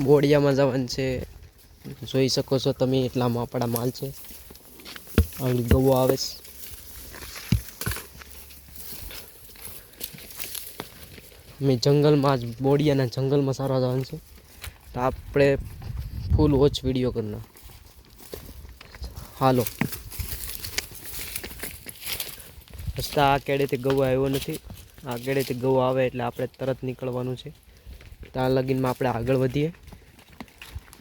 બોડિયામાં જવાનું છે. જોઈ શકો છો તમે એટલામાં આપણા માલ છે. આગળ ગવો આવે છે. મેં જંગલમાં જ બોડિયાના જંગલમાં સારા જવાનું છે. તો આપણે ફૂલ વોચ વીડિયો કરના હાલો. રસ્તા આ કેડેથી ગવો આવ્યો નથી. આ કેડેથી ગવો આવે એટલે આપણે તરત નીકળવાનું છે. ત્યાં લગીનમાં આપણે આગળ વધીએ.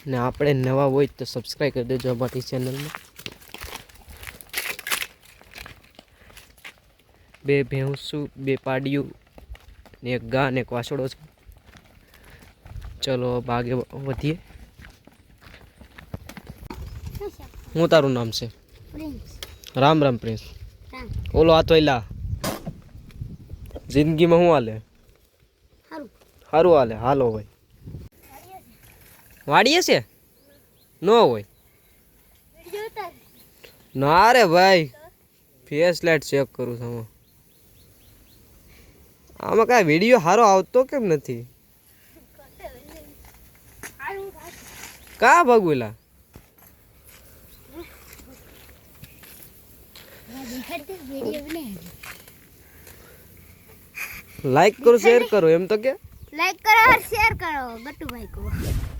ને આપણે નવા હોય તો સબસ્ક્રાઈબ કરી દેજો અમારી ચેનલમાં બે ભેંસું બે પાડિયું ને એક ગા ને એક વાસળો છે. ચલો ભાગે વધીએ. હું તારું નામ છે? રામ રામ પ્રિન્સ. ઓલો આ તોયલા જિંદગીમાં શું હાલે? સારું હાલે. હાલો ભાઈ. વાડીએ છે? ન હોય. ના રે ભાઈ. ફેસ લાઇટ ચેક કરું છું આમાં. કાંઈ વીડિયો સારો આવતો કેમ નથી? કા ભગવેલા લાઈક કરો શેર કરો, એમ તો કે. લાઈક કરો શેર કરો, ગટુભાઈ કો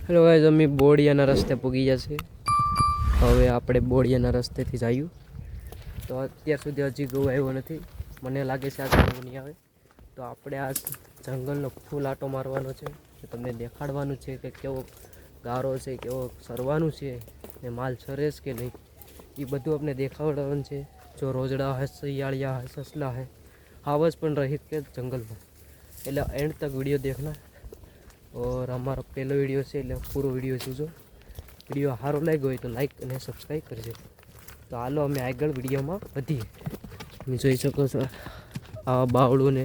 હેલો ભાઈ અમે બોડિયાના રસ્તે પૂગી ગયા છે હવે આપણે બોડિયાના રસ્તેથી જઈએ તો અત્યાર સુધી હજી ગૌ આવ્યો નથી. મને લાગે છે આ ગૌ નહીં આવે. તો આપણે આ જંગલનો ફૂલ આટો મારવાનો છે. તમને દેખાડવાનું છે કે કેવો ગારો છે, કેવો સરવાનું છે, ને માલ સરેશ કે નહીં. એ બધું આપણે દેખાડવાનું છે. જો રોજડા હે સૈયાળિયા હે સસલા હે. હાવસ પણ રહી કે જંગલમાં. એટલે એન્ડ તક વીડિયો દેખના. ઓર અમારો પહેલો વીડિયો છે એટલે પૂરો વીડિયો જોજો. વીડિયો સારો લાગ્યો હોય તો લાઇક અને સબસ્ક્રાઈબ કરજો. તો હાલો અમે આગળ વિડીયોમાં વધીએ. તમે જોઈ શકો છો આવા બાવળું ને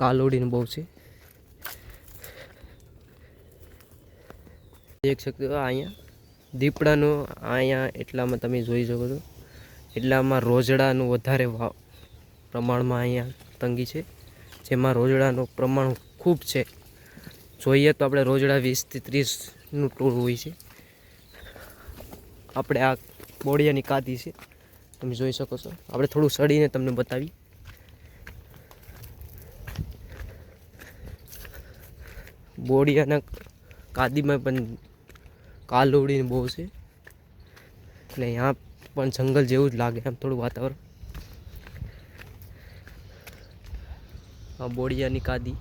કાલોડીને બહુ છે. દેખ શકો અહીંયા દીપડાનું અહીંયા એટલામાં તમે જોઈ શકો છો. એટલામાં રોજડાનું વધારે પ્રમાણમાં અહીંયા તંગી છે. જેમાં રોજડાનું પ્રમાણ ખૂબ છે. જોઈએ તો આપણે રોજડા વીસથી ત્રીસનું ટૂર હોય છે. આપણે આ બોડિયાની કાદી છે. તમે જોઈ શકો છો. આપણે થોડું સડીને તમને બતાવી. બોડિયાના કાદીમાં પણ કાલોડીને બહુ છે. એટલે અહીંયા પણ જંગલ જેવું જ લાગે આમ થોડું વાતાવરણ. આ બોડિયાની કાદી.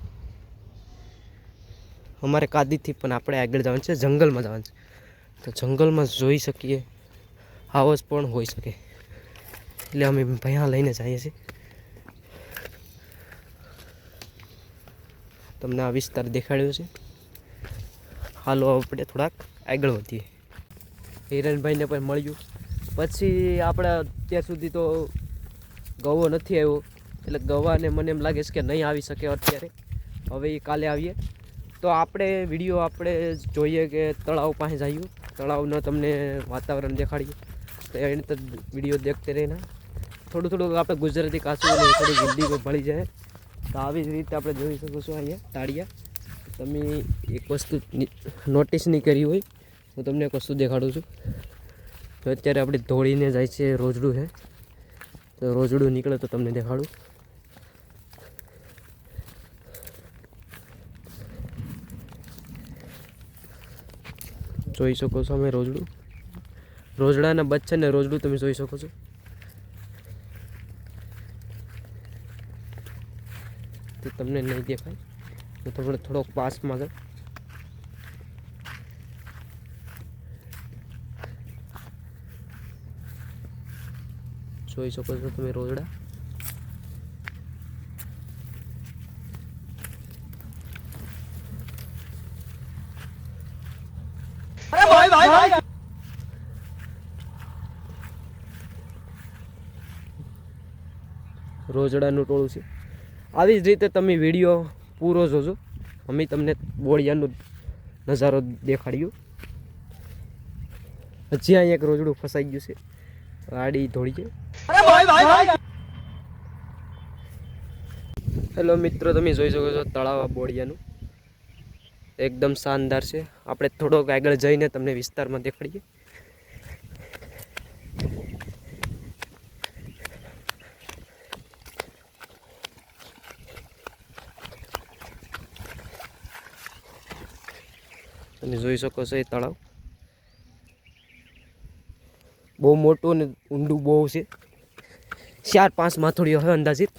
અમારે કાદીથી પણ આપણે આગળ જવાનું છે, જંગલમાં જવાનું છે. તો જંગલમાં જોઈ શકીએ હાવસ પણ હોઈ શકે. એટલે અમે ભયા લઈને જઈએ છીએ. તમને આ વિસ્તાર દેખાડ્યો છે. હાલો આપણે થોડાક આગળ વધીએ. હિરણભાઈને પણ મળ્યું. પછી આપણે અત્યાર સુધી તો ગવો નથી આવ્યો. એટલે ગવાને મને એમ લાગે છે કે નહીં આવી શકે અત્યારે. હવે એ કાલે આવીએ. તો આપણે વીડિયો આપણે જોઈએ કે તળાવ પાસે જઈએ. તળાવનો તમને વાતાવરણ દેખાડીએ. તો એને તો વીડિયો દેખતે રહીને. થોડું થોડું આપણે ગુજરાતી કાચું થોડી હિન્દી ભળી જાય. તો આવી જ રીતે આપણે જોઈ શકો છો અહીંયા તાળિયા. તમે એક વસ્તુ નોટિસ નહીં કરી હોય, હું તમને એક વસ્તુ દેખાડું છું. તો અત્યારે આપણે ધોળીને જાય છે રોજડું છે તો રોજડું નીકળે તો તમને દેખાડું. જોઈ શકો છો અમે રોજડું. રોજડાના બચ્ચા ને રોજડું તમે જોઈ શકો છો. તો તમને નહીં દેખાય. હું તમને થોડોક પાસમાં જાઉં જોઈ શકો છો તમે રોજડા. રોજડાનું ટોળું છે. આવી જ રીતે તમે વીડિયો પૂરો જોજો. અમે તમને બોળિયાનું નજારો દેખાડ્યો. હજી અહીંયા એક રોજડું ફસાઈ ગયું છે. ગાડી ધોળી છે. હેલો મિત્રો, તમે જોઈ શકો છો તળાવ બોળિયાનું. એકદમ શાનદાર છે. આપણે થોડોક આગળ જઈને તમને વિસ્તારમાં દેખાડીએ. તમે જોઈ શકો છો એ તળાવ. બહુ મોટું અને ઊંડું બહુ છે. ચાર પાંચ માથોડીઓ હોય અંદાજિત.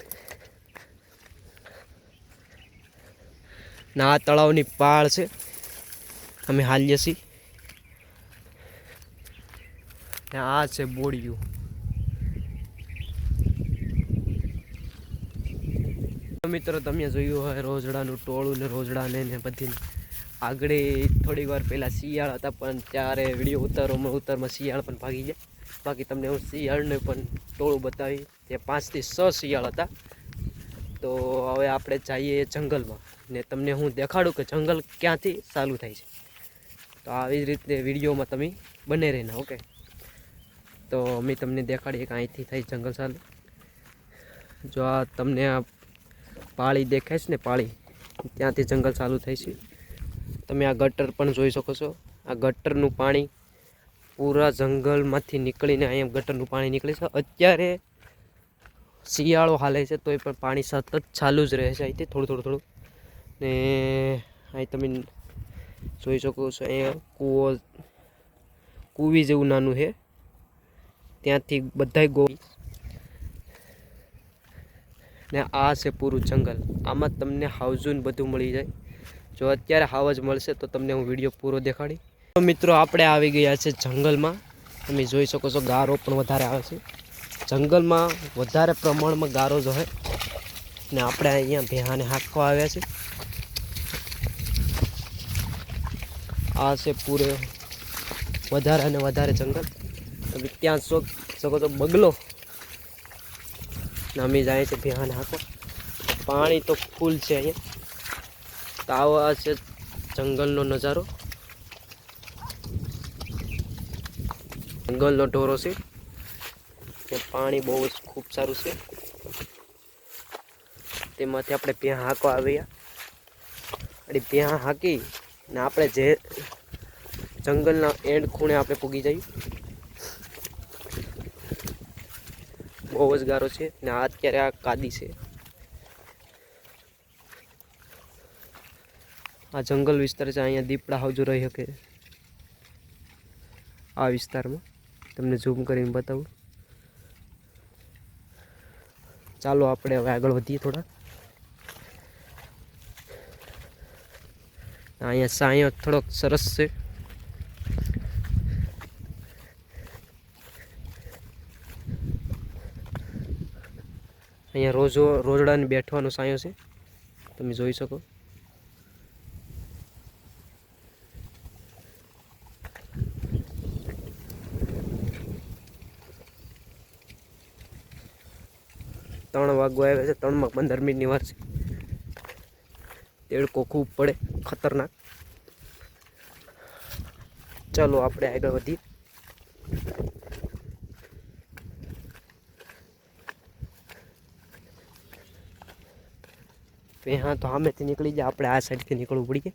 ના આ તળાવની પાળ છે. અમે હાલીએ છીએ. આ છે બોડિયું. મિત્રો, તમે જોયું હોય રોજડાનું ટોળું ને રોજડાને ને બધી આગળ થોડીક વાર પહેલાં શિયાળ હતા, પણ ત્યારે વીડિયો ઉતારોમાં ઉતારમાં શિયાળ પણ ભાગી ગયા. બાકી તમને હું શિયાળને પણ ટોળું બતાવી તે પાંચથી છ શિયાળ હતા. તો હવે આપણે જઈએ જંગલમાં. ને તમને હું દેખાડું કે જંગલ ક્યાંથી ચાલુ થાય છે. તો આવી જ રીતે વિડીયોમાં તમે બને રહેના, ઓકે? તો અમે તમને દેખાડીએ કે અહીંથી થાય જંગલ ચાલુ. જો આ તમને આ પાળી દેખાય છે ને પાળી, ત્યાંથી જંગલ ચાલુ થાય છે. તમે આ ગટર પણ જોઈ શકો છો. આ ગટરનું પાણી પૂરા જંગલમાંથી નીકળીને અહીંયા ગટરનું પાણી નીકળે છે. અત્યારે શિયાળો હાલે છે, તોય પણ પાણી સતત ચાલુ જ રહે છે. અહીંથી થોડું થોડું થોડું. ને અહીં તમે જોઈ શકો છો, અહીંયા કૂવો, કૂવી જેવું નાનું છે. ત્યાંથી બધાય ગો ને આ છે પૂરું જંગલ. આમાં તમને હાઉઝુન બધું મળી જાય. જો અત્યારે હાવ જ મળશે તો તમને હું વીડિયો પૂરો દેખાડી. તો મિત્રો, આપણે આવી ગયા છે જંગલમાં. તમે જોઈ શકો છો ગારો પણ વધારે આવે છે. જંગલમાં વધારે પ્રમાણમાં ગારો જ હોય. ને આપણે અહીંયા ભેહાને હાંકવા આવ્યા છે. આ છે પૂરે વધારે અને વધારે જંગલ. તમે ત્યાં શો શકો છો બગલો. અમે જાય છે ભેહાને હાંકવા. પાણી તો ફૂલ છે અહીંયા. તો આ છે જંગલનો નજારો. જંગલનો ઢોરો છે. ને પાણી બહુ જ ખૂબ સારું છે. તેમાંથી આપણે ભેં હાંકવા આવ્યા. અને ભેં હાંકી ને આપણે જે જંગલના એન્ડ ખૂણે આપણે પૂગી જઈએ. બહુ જ ગારો છે ને આ અત્યારે આ કાદી છે. આ જંગલ વિસ્તાર છે, અહીંયા દીપડા હાવજો રહી શકે આ વિસ્તારમાં. તમને ઝૂમ કરીને બતાવું. ચાલો આપણે હવે આગળ વધીએ થોડા. અહીંયા સાયો થોડોક સરસ છે. અહીંયા રોજો રોજડાને બેઠવાનો સાયો છે. તમે જોઈ શકો. ત્રણ વાગવા આવે છે, ત્રણમાં પંદર મિનિટની વાર છે. તેડકો ખૂબ પડે, ખતરનાક. ચાલો આપણે આગળ વધીએ. હા, તો સામેથી નીકળી જાય. આપણે આ સાઈડથી નીકળવું પડીએ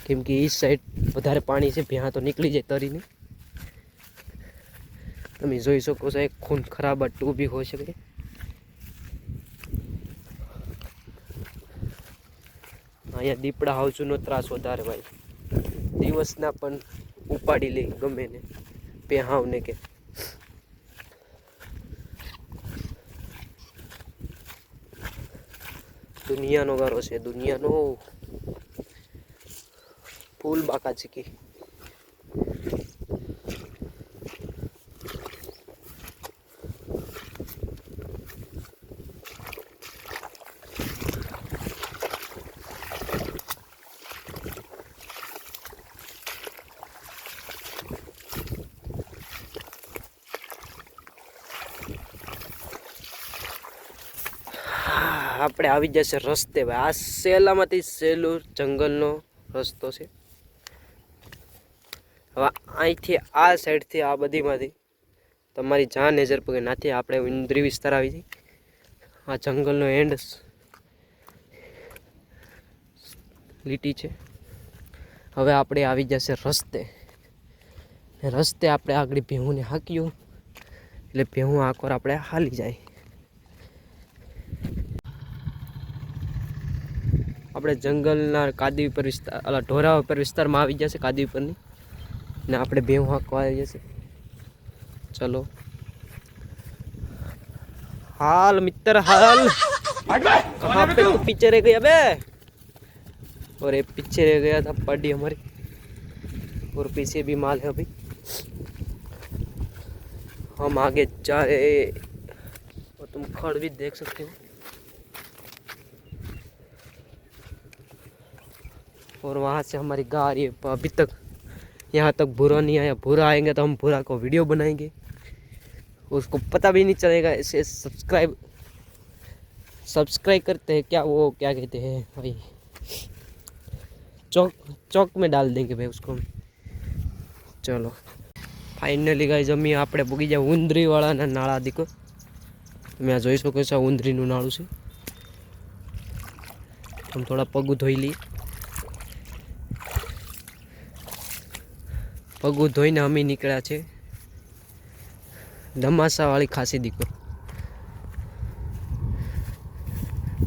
કેમ કે એ સાઈડ વધારે પાણી છે ભ્યાં તો નીકળી જાય તરીને. તમે જોઈ શકો છો, એક ખૂન ખરાબ ટૂબી હોઈ શકે અહીંયા દીપડા હાઉસનો ત્રાસ વધારે ભાઈ દિવસના પણ ઉપાડી લે ગમે ને. પેહાવને કે. દુનિયાનો ગારો છે, દુનિયાનો. ફૂલ બાકા ચીકી. આપણે આવી જશે રસ્તે. ભાઈ આ સહેલામાંથી સહેલું જંગલનો રસ્તો છે. હવે અહીંથી આ સાઈડથી આ બધીમાંથી તમારી જ્યાં નજર પગે. નાથી આપણે ઇન્દ્રી વિસ્તાર આવી હતી આ જંગલનો એન્ડ લીટી છે. હવે આપણે આવી જશે રસ્તે. રસ્તે આપણે આગળ ભેહુંને હાંક્યું એટલે ભેહું આકોર આપણે હાલી જાય. આપણે જંગલના કાદી ઉપર વિસ્તાર અલા ઢોરા ઉપર વિસ્તારમાં આવી જશે કાદી ઉપરની ને આપણે ભેહું હાંકવા આવી જશે ચલો हाल मित्र हाल कहाँ पे तो पीछे रह गया बे और ये पीछे रह गया था पड्डी हमारी और पीछे भी माल है अभी हम आगे जा रहे और तुम खड़ भी देख सकते हो और वहाँ से हमारी गाड़ी अभी तक यहाँ तक बुरा नहीं आया बुरा आएंगे तो हम बुरा को वीडियो बनाएंगे उसको पता भी नहीं चलेगा ऐसे सब्सक्राइब सब्सक्राइब करते हैं क्या वो क्या कहते हैं भाई चौक चौक में डाल देंगे भाई उसको हम ચલો ફાઇનલી ગાઈ જમી આપણે પૂગી જાય ઉંદરીવાળાના નાળા દીકો તમે આ જોઈ શકો છો આ ઉંદરીનું નાળું છે આમ થોડા પગું ધોઈ લઈએ પગું ધોઈને અમે નીકળ્યા છે ધમાસાવાળી ખાસી દીકો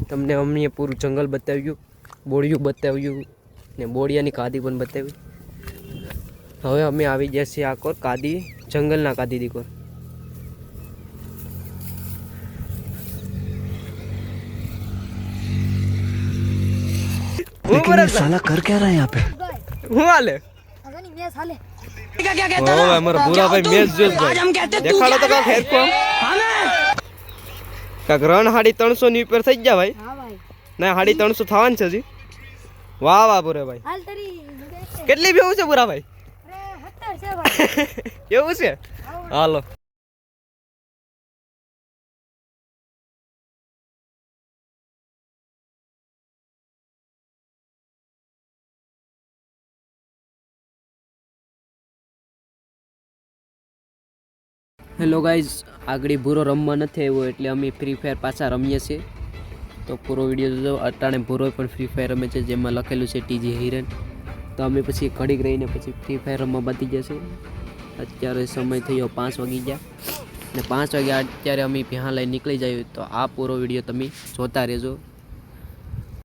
તમને અમને પૂરું જંગલ બતાવ્યું બોડિયું બતાવ્યું ને બોડિયાની કાદી પણ બતાવી હવે અમે આવી ગયા છીએ આકોર કાદી જંગલના કાદી દીકોર હું लेकिन ये साला कर क्या रहा है यहाँ पे ભાઈ દેખાડો તો રન હાડી ત્રણસો ની ઉપર થઈ ગયા ભાઈ હા ભાઈ ના હાડી ત્રણસો થવાની છે હજી વાહ વાહ હાલ તરી કેટલી ભેવું છે અરે છે ભાઈ એવું છે? હાલો। હેલો ગાઈઝ આગળ ભૂરો રમવા નથી આવ્યો એટલે અમે ફ્રી ફાયર પાછા રમીએ છીએ. તો પૂરો વીડિયો જોજો. અટાણે ભૂરો પણ ફ્રી ફાયર રમે છે, જેમાં લખેલું છે ટીજી હિરન તો અમે પછી ઘડીક રહીને પછી ફ્રી ફાયર રમવા બાતી જશે. અત્યારે સમય થયો પાંચ વાગી ગયા. ને પાંચ વાગ્યા અત્યારે અમે ભ્યાં લઈને નીકળી જઈએ. તો આ પૂરો વીડિયો તમે જોતા રહેજો.